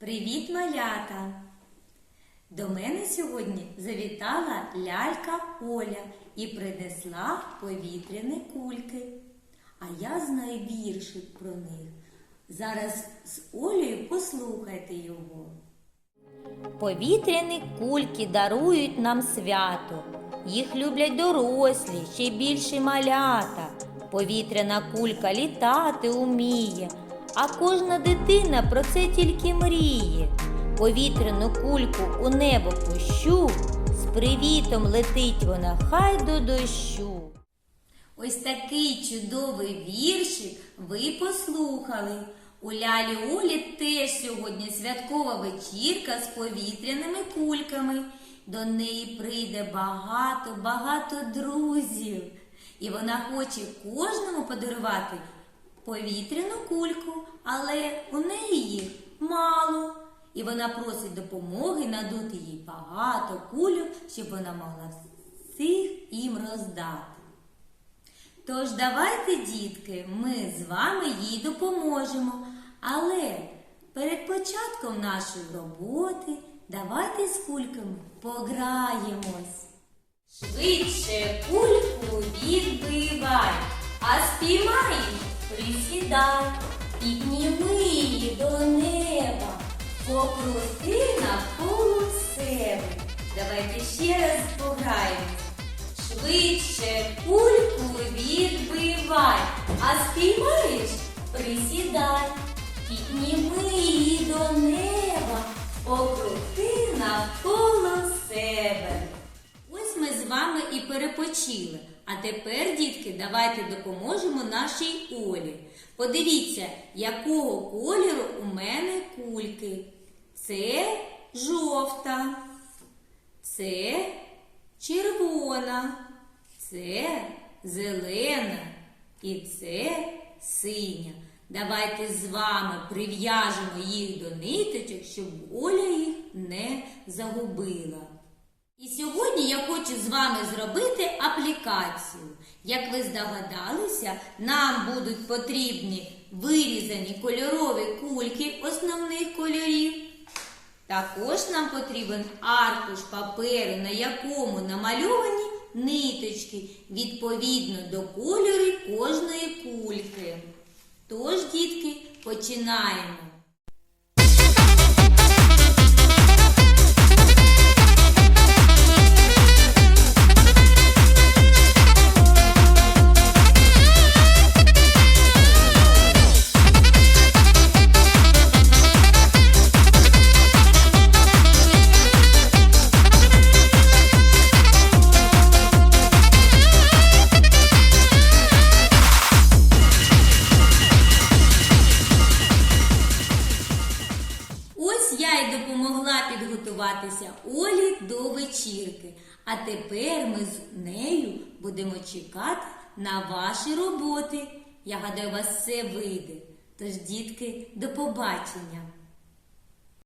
Привіт, малята! До мене сьогодні завітала лялька Оля і принесла повітряні кульки. А я знаю віршик про них. Зараз з Олею послухайте його. Повітряні кульки дарують нам свято. Їх люблять дорослі, ще й більші малята. Повітряна кулька літати уміє, а кожна дитина про це тільки мріє. Повітряну кульку у небо пущу, з привітом летить вона хай до дощу. Ось такий чудовий віршик ви послухали. У Лялі Олі теж сьогодні святкова вечірка з повітряними кульками. До неї прийде багато-багато друзів. І вона хоче кожному подарувати повітряну кульку, але у неї їх мало. І вона просить допомоги надути їй багато кульок, щоб вона могла всіх їм роздати. Тож давайте, дітки, ми з вами їй допоможемо. Але перед початком нашої роботи давайте з кульками пограємось. Швидше кульку відбивай, а спіймай, присідай, підніми її до неба, покрути навколо себе. Давайте ще раз пограємось. Швидше кульку відбивай, а спіймаєш, присідай, підніми її до неба, покрути і перепочили. А тепер, дітки, давайте допоможемо нашій Олі. Подивіться, якого кольору у мене кульки. Це жовта, це червона, це зелена і це синя. Давайте з вами прив'яжемо їх до ниточок, щоб Оля їх не загубила. І сьогодні я хочу з вами зробити аплікацію. Як ви здогадалися, нам будуть потрібні вирізані кольорові кульки основних кольорів. Також нам потрібен аркуш паперу, на якому намальовані ниточки відповідно до кольору кожної кульки. Тож, дітки, починаємо. Підготуватися Олі до вечірки. А тепер ми з нею будемо чекати на ваші роботи. Я гадаю, у вас все вийде. Тож, дітки, до побачення!